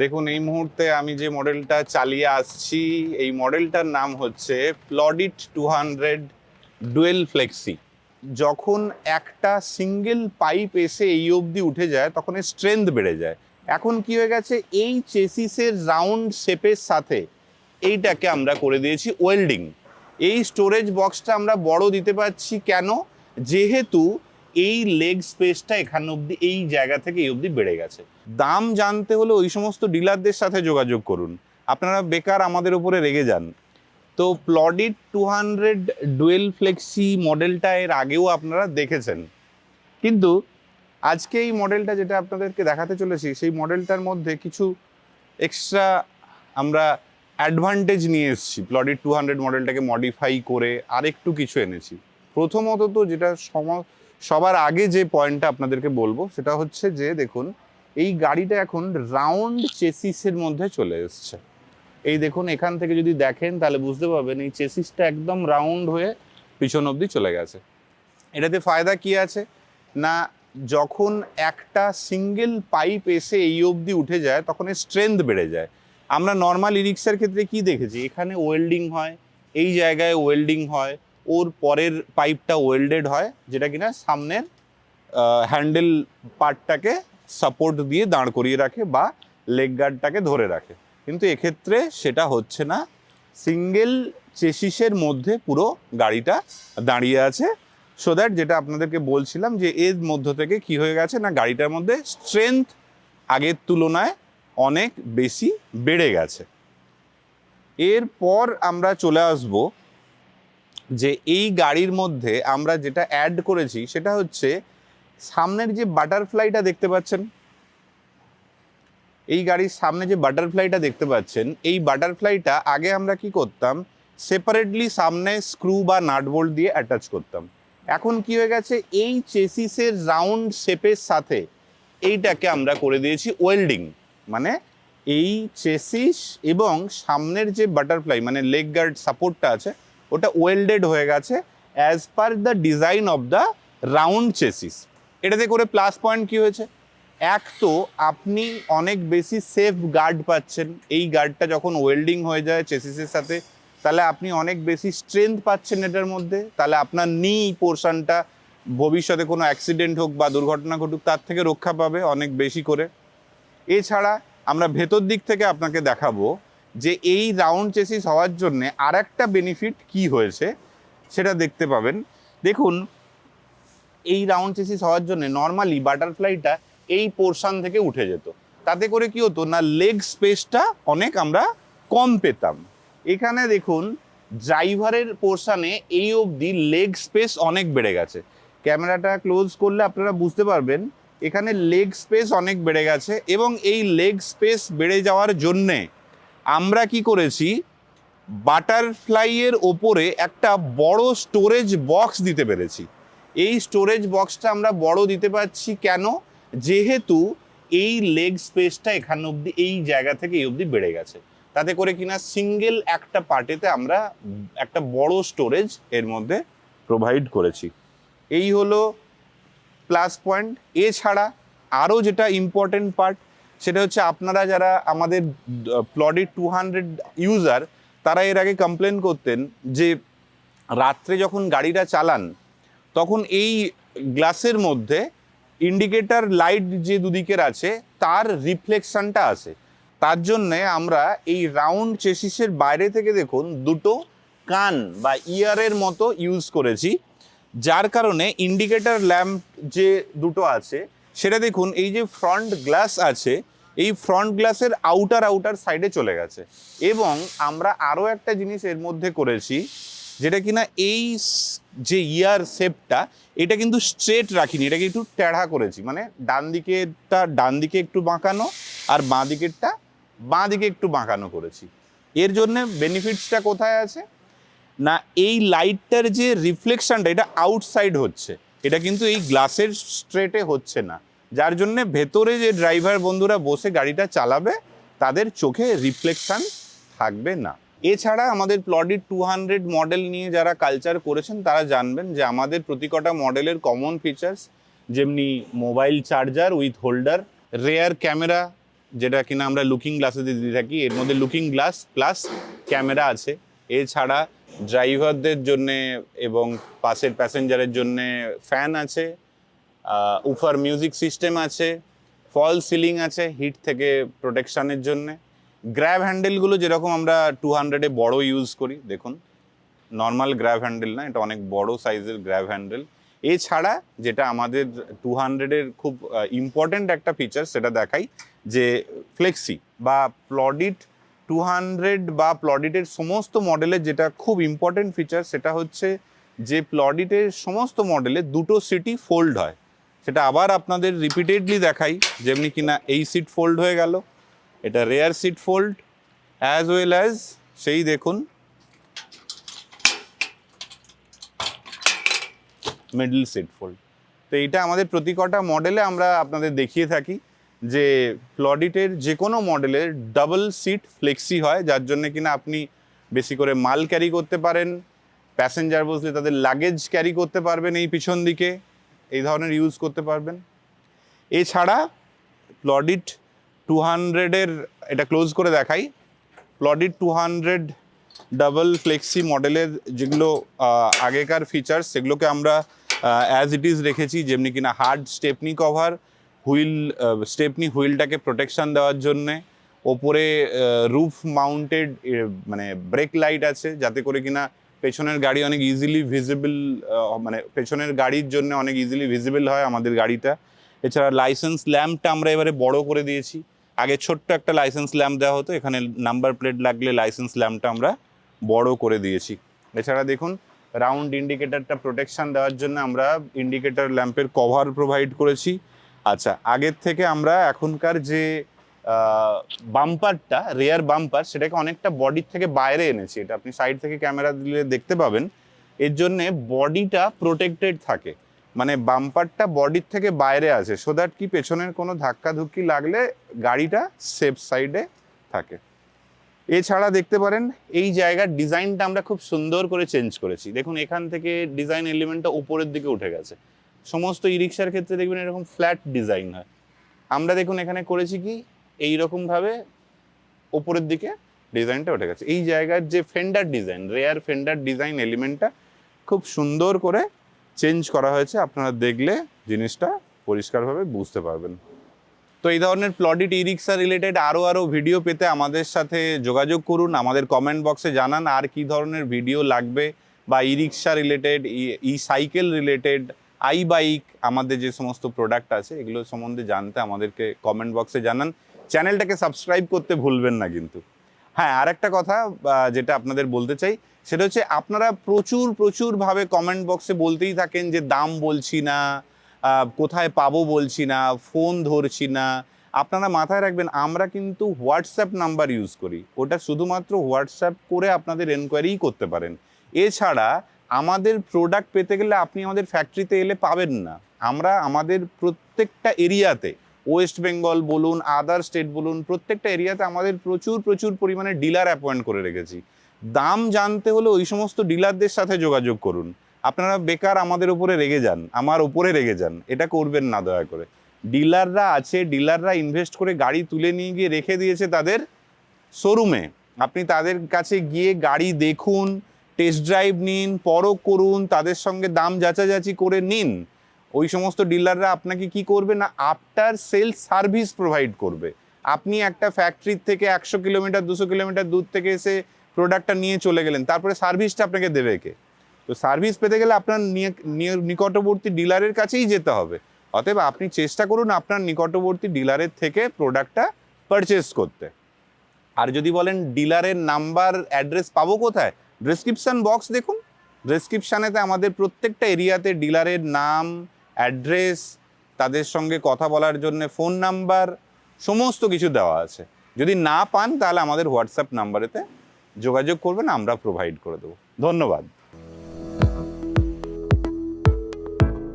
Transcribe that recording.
দেখুন, এই মুহূর্তে আমি যে মডেলটা চালিয়ে আসছি, এই মডেলটার নাম হচ্ছে প্লডিট টু হান্ড্রেড ডুয়েল ফ্লেক্সি যখন একটা সিঙ্গেল পাইপ এসে এই অবধি উঠে যায়, তখন এর স্ট্রেংথ বেড়ে যায়। এখন কি হয়ে গেছে? এই চেসিসের রাউন্ড শেপের সাথে এইটাকে আমরা করে দিয়েছি ওয়েল্ডিং এই স্টোরেজ বক্সটা আমরা বড় দিতে পারছি কেন? যেহেতু এই লেগ স্পেসটা এখান অবধি, এই জায়গা থেকে এই অবধি বেড়ে গেছে। দাম জানতে হলে ওই সমস্ত ডিলারদের সাথে যোগাযোগ করুন। আপনারা বেকার আমাদের উপরে রেগে যান। তো প্লডিট টু হান্ড্রেড ডুয়েল ফ্লেক্সি মডেলটা এর আগেও আপনারা দেখেছেন। কিন্তু আজকে এই মডেলটা যেটা আপনাদেরকে দেখাতে চলেছি, সেই মডেলটার মধ্যে কিছু এক্সট্রা আমরা অ্যাডভান্টেজ নিয়ে এসেছি। প্লডিট টু হান্ড্রেড মডেলটাকে মডিফাই করে আরেকটু কিছু এনেছি। প্রথমত তো যেটা সম- সবার আগে যে পয়েন্টটা আপনাদেরকে বলব, সেটা হচ্ছে যে দেখুন, এই গাড়িটা এখন রাউন্ড চেসিসের মধ্যে চলে এসছে। এই দেখুন, এখান থেকে যদি দেখেন, তাহলে বুঝতে পারবেন এই চেসিসটা একদম রাউন্ড হয়ে পিছন অবধি চলে গেছে। এটাতে ফায়দা কি আছে? না, যখন একটা সিঙ্গেল পাইপ এসে এই অবধি উঠে যায়, তখন এর স্ট্রেংথ বেড়ে যায়। আমরা নর্মাল ইরিক্সার ক্ষেত্রে কি দেখেছি? এখানে ওয়েল্ডিং হয়, এই জায়গায় ওয়েল্ডিং হয় ওর পরের পাইপটা ওয়েল্ডেড হয়, যেটা কিনা সামনের হ্যান্ডেল পার্টটাকে সাপোর্ট দিয়ে দাঁড় করিয়ে রাখে বা লেগ গার্ডটাকে ধরে রাখে। কিন্তু এক্ষেত্রে সেটা হচ্ছে না। সিঙ্গেল চেসিসের মধ্যে পুরো গাড়িটা দাঁড়িয়ে আছে। সো দ্যাট যেটা আপনাদেরকে বলছিলাম যে এর মধ্য থেকে কি হয়ে গেছে না, গাড়িটার মধ্যে স্ট্রেংথ আগের তুলনায় অনেক বেশি বেড়ে গেছে। এরপর আমরা চলে আসব যে এই গাড়ির মধ্যে আমরা যেটা অ্যাড করেছি সেটা হচ্ছে সামনের যে বাটারফ্লাইটা দেখতে পাচ্ছেন, এই গাড়ির সামনে যে বাটারফ্লাইটা দেখতে পাচ্ছেন, এই বাটারফ্লাইটা আগে আমরা কি করতাম? সেপারেটলি সামনে স্ক্রু বা নাট বোল্ট দিয়ে অ্যাটাচ করতাম। এখন কি হয়ে গেছে? এই চেসিসের রাউন্ড শেপের সাথে এইটাকে আমরা করে দিয়েছি ওয়েল্ডিং মানে এই চেসিস এবং সামনের যে বাটারফ্লাই মানে লেগ গার্ড সাপোর্টটা আছে ওটা ওয়েল্ডেড হয়ে গেছে as per the design of the round chassis এটাতে করে প্লাস পয়েন্ট কি হয়েছে? এক তো আপনি অনেক বেশি সেফ গার্ড পাচ্ছেন। এই গার্ডটা যখন ওয়েল্ডিং হয়ে যায় চেসিসের সাথে, তাহলে আপনি অনেক বেশি স্ট্রেংথ পাচ্ছেন এটার মধ্যে। তাহলে আপনার নি পোর্শনটা ভবিষ্যতে কোনো অ্যাক্সিডেন্ট হোক বা দুর্ঘটনা ঘটুক, তার থেকে রক্ষা পাবে অনেক বেশি করে। এছাড়া আমরা ভেতর দিক থেকে আপনাকে দেখাবো যে এই রাউন্ড চেসিস হওয়ার জন্য আর একটা বেনিফিট কি হয়েছে সেটা দেখতে পাবেন। দেখুন, এই রাউন্ড চেসিস হওয়ার জন্য নর্মালি বাটারফ্লাইটা এই পোর্শান থেকে উঠে যেত। তাতে করে কি হতো না লেগ স্পেসটা অনেক আমরা কম পেতাম। এখানে দেখুন ড্রাইভারের পোর্শানে এই অবধি লেগ স্পেস অনেক বেড়ে গেছে। ক্যামেরাটা ক্লোজ করলে আপনারা বুঝতে পারবেন, এখানে লেগ স্পেস অনেক বেড়ে গেছে এবং এই লেগ স্পেস বেড়ে যাওয়ার জন্যে আমরা কি করেছি? বাটারফ্লাইয়ের ওপরে একটা বড় স্টোরেজ বক্স দিতে পেরেছি। এই স্টোরেজ বক্সটা আমরা বড় দিতে পারছি কেন? যেহেতু এই লেগ স্পেসটা এখান অবধি, এই জায়গা থেকে এই অবধি বেড়ে গেছে। তাতে করে কিনা সিঙ্গেল একটা পার্টেতে আমরা একটা বড় স্টোরেজ এর মধ্যে প্রোভাইড করেছি। এই হলো প্লাস পয়েন্ট। এছাড়া আরও যেটা ইম্পর্টেন্ট পার্ট সেটা হচ্ছে আপনারা যারা আমাদের প্লডি টু হান্ড্রেড ইউজার তারা এর আগে কমপ্লেন করতেন যে রাত্রে যখন গাড়িটা চালান, তখন এই গ্লাসের মধ্যে ইন্ডিকেটার লাইট যে দুদিকের আছে, তার রিফ্লেকশনটা আছে। তার জন্যে আমরা এই রাউন্ড চেসিসের বাইরে থেকে দেখুন, দুটো কান বা ইয়ারের মতো ইউজ করেছি, যার কারণে ইন্ডিকেটার ল্যাম্প যে দুটো আছে, সেটা দেখুন, এই যে ফ্রন্ট গ্লাস আছে এই ফ্রন্ট গ্লাসের আউটার আউটার সাইডে চলে গেছে। এবং আমরা আরও একটা জিনিস এর মধ্যে করেছি, যেটা কিনা এই যে ইয়ার শেপটা এটা কিন্তু স্ট্রেট রাখিনি, এটাকে একটু টেढ़া করেছি। মানে ডান দিকেরটা ডান দিকে একটু বাঁকানো আর বাঁ দিকেরটা বাঁ দিকে একটু বাঁকানো করেছি। এর জন্য বেনিফিটসটা কোথায় আছে? না, এই লাইটটার যে রিফ্লেকশনটা এটা আউটসাইড হচ্ছে। এটা কিন্তু এই গ্লাসের স্ট্রেটে হচ্ছে না। যার জন্য ভেতরে যে ড্রাইভার বন্ধুরা বসে গাড়িটা চালাবে, তাদের চোখে রিফ্লেকশন থাকবে না। এছাড়া আমাদের প্লডি টু হান্ড্রেড মডেল নিয়ে যারা কালচার করেছেন, তারা জানবেন যে আমাদের প্রতিকটা মডেলের কমন ফিচার্স যেমনি mobile charger with holder rear camera যেটা কিনা আমরা লুকিং গ্লাসে দিয়ে থাকি, এর মধ্যে লুকিং গ্লাস প্লাস ক্যামেরা আছে। এছাড়া ড্রাইভারদের জন্যে এবং পাশের প্যাসেঞ্জারের জন্যে ফ্যান আছে। উফার মিউজিক সিস্টেম আছে ফল সিলিং আছে হিট থেকে প্রোটেকশানের জন্য। গ্র্যাব হ্যান্ডেলগুলো যেরকম আমরা টু হান্ড্রেডে বড় ইউজ করি, দেখুন নর্মাল গ্র্যাব হ্যান্ডেল না, এটা অনেক বড় সাইজের গ্র্যাব হ্যান্ডেল এছাড়া যেটা আমাদের টু হান্ড্রেডের খুব ইম্পর্ট্যান্ট একটা ফিচার সেটা দেখাই যে ফ্লেক্সি বা প্লডিট টু হান্ড্রেড বা প্লডিটের সমস্ত মডেলের যেটা খুব ইম্পর্ট্যান্ট ফিচার সেটা হচ্ছে যে প্লডিটের সমস্ত মডেলে দুটো সিটি ফোল্ড হয়। সেটা আবার আপনাদের রিপিটেডলি দেখাই, যেমনি কিনা এই সিট ফোল্ড হয়ে গেল, এটা rear seat fold as well as সেই দেখুন মিডল সিট ফোল্ড তো এইটা আমাদের প্রতি কটা মডেলে আমরা আপনাদের দেখিয়ে থাকি যে প্লডিটের যে কোনো মডেলের ডাবল সিট ফ্লেক্সি হয়, যার জন্য কিনা আপনি বেশি করে মাল ক্যারি করতে পারেন প্যাসেঞ্জার বসলে তাদের লাগেজ ক্যারি করতে পারবেন এই পিছন দিকে। এই ধরনের ইউজ করতে পারবেন। এছাড়া প্লডিট টু হান্ড্রেডের এটা ক্লোজ করে দেখাই। প্লডিট টু হান্ড্রেড ডাবল ফ্লেক্সি মডেলের যেগুলো আগেকার ফিচার্স সেগুলোকে আমরা অ্যাজ ইট ইজ রেখেছি, যেমনি কিনা hard stepney cover wheel stepney হুইলটাকে protection দেওয়ার জন্যে। ওপরে রুফ মাউন্টেড মানে ব্রেক লাইট আছে, যাতে করে কিনা পেছনের গাড়ি অনেক ইজিলি ভিজিবল মানে পেছনের গাড়ির জন্য অনেক ইজিলি ভিজিবল হয় আমাদের গাড়িটা। এছাড়া লাইসেন্স ল্যাম্পটা আমরা এবারে বড় করে দিয়েছি। আগে ছোট্ট একটা লাইসেন্স ল্যাম্প দেওয়া হতো, এখানে নাম্বার প্লেট লাগলে লাইসেন্স ল্যাম্পটা আমরা বড় করে দিয়েছি। এছাড়া দেখুন রাউন্ড ইন্ডিকেটারটা প্রোটেকশান দেওয়ার জন্য আমরা ইন্ডিকেটার ল্যাম্পের কভার প্রোভাইড করেছি। আচ্ছা আগের থেকে আমরা এখনকার যে বাম্পারটা রেয়ার বাম্পার সেটাকে অনেকটা বডির থেকে বাইরে এনেছি। এটা আপনি সাইড থেকে ক্যামেরা দিলে দেখতে পাবেন। এর জন্যে বডিটা প্রোটেক্টেড থাকে। মানে বাম্পারটা বডির থেকে বাইরে আছে সো দ্যাট কি পেছনের কোনো ধাক্কাধুক্কি লাগলে গাড়িটা সেফ সাইডে থাকে। এছাড়া দেখতে পারেন, এই জায়গার ডিজাইনটা আমরা খুব সুন্দর করে চেঞ্জ করেছি। দেখুন, এখান থেকে ডিজাইন এলিমেন্টটা উপরের দিকে উঠে গেছে। সমস্ত ই রিক্সার ক্ষেত্রে দেখবেন এরকম ফ্ল্যাট ডিজাইন হয়। আমরা দেখুন, এখানে করেছি কি? এই রকম ভাবে ওপরের দিকে ডিজাইনটা উঠে গেছে। এই জায়গার যে fender design rear fender design এলিমেন্টটা খুব সুন্দর করে চেঞ্জ করা হয়েছে। আপনারা দেখলে জিনিসটা পরিষ্কারভাবে বুঝতে পারবেন। তো এই ধরনের প্লডিট ই রিক্সা রিলেটেড আরও আরও ভিডিও পেতে আমাদের সাথে যোগাযোগ করুন। আমাদের কমেন্ট বক্সে জানান আর কি ধরনের ভিডিও লাগবে বা E rickshaw related E cycle related E bike আমাদের যে সমস্ত প্রোডাক্ট আছে, এগুলো সম্বন্ধে জানতে আমাদেরকে কমেন্ট বক্সে জানান। চ্যানেলটাকে সাবস্ক্রাইব করতে ভুলবেন না কিন্তু। হ্যাঁ আর একটা কথা যেটা আপনাদের বলতে চাই, সেটা হচ্ছে আপনারা প্রচুর, প্রচুরভাবে কমেন্ট বক্সে বলতেই থাকেন যে দাম বলছি না কোথায় পাবো বলছি না ফোন ধরছি না। আপনারা মাথায় রাখবেন, আমরা কিন্তু হোয়াটসঅ্যাপ নাম্বার ইউজ করি। ওটা শুধুমাত্র হোয়াটসঅ্যাপ করে আপনাদের এনকোয়ারিই করতে পারেন। এছাড়া আমাদের প্রোডাক্ট পেতে গেলে আপনি আমাদের ফ্যাক্টরিতে এলে পাবেন না। আমরা আমাদের প্রত্যেকটা এরিয়াতে ওয়েস্ট বেঙ্গল বলুন আদার স্টেট বলুন, প্রত্যেকটা এরিয়াতে আমাদের প্রচুর প্রচুর পরিমাণে ডিলার অ্যাপয়েন্ট করে রেখেছি। দাম জানতে হলে ওই সমস্ত ডিলারদের সাথে যোগাযোগ করুন। আপনারা বেকার আমাদের উপরে রেগে যান, আমার উপরে রেগে যান, এটা করবেন না দয়া করে। ডিলাররা আছে ডিলাররা ইনভেস্ট করে গাড়ি তুলে নিয়ে গিয়ে রেখে দিয়েছে তাদের শোরুমে আপনি তাদের কাছে গিয়ে গাড়ি দেখুন টেস্ট ড্রাইভ নিন, পরখ করুন, তাদের সঙ্গে দাম যাচাযাচি করে নিন। ওই সমস্ত ডিলাররা আপনাকে কি করবে না আফটার সেল সার্ভিস প্রোভাইড করবে। আপনি একটা ফ্যাক্টরির থেকে একশো কিলোমিটার, দুশো কিলোমিটার দূর থেকে এসে প্রোডাক্টটা নিয়ে চলে গেলেন, তারপরে সার্ভিসটা আপনাকে দেবে কে? তো সার্ভিস পেতে গেলে আপনার নিকটবর্তী ডিলারের কাছেই যেতে হবে। অতএব আপনি চেষ্টা করুন আপনার নিকটবর্তী ডিলারের থেকে প্রোডাক্টটা পারচেস করতে। আর যদি বলেন ডিলারের নাম্বার অ্যাড্রেস পাবো কোথায়? ডেসক্রিপশন বক্স দেখুন। ডেসক্রিপশানেতে আমাদের প্রত্যেকটা এরিয়াতে ডিলারের নাম অ্যাড্রেস, তাদের সঙ্গে কথা বলার জন্য ফোন নাম্বার, সমস্ত কিছু দেওয়া আছে। যদি না পান তাহলে আমাদের হোয়াটসঅ্যাপ নাম্বারেতে যোগাযোগ করবেন, আমরা প্রোভাইড করে দেবো। ধন্যবাদ।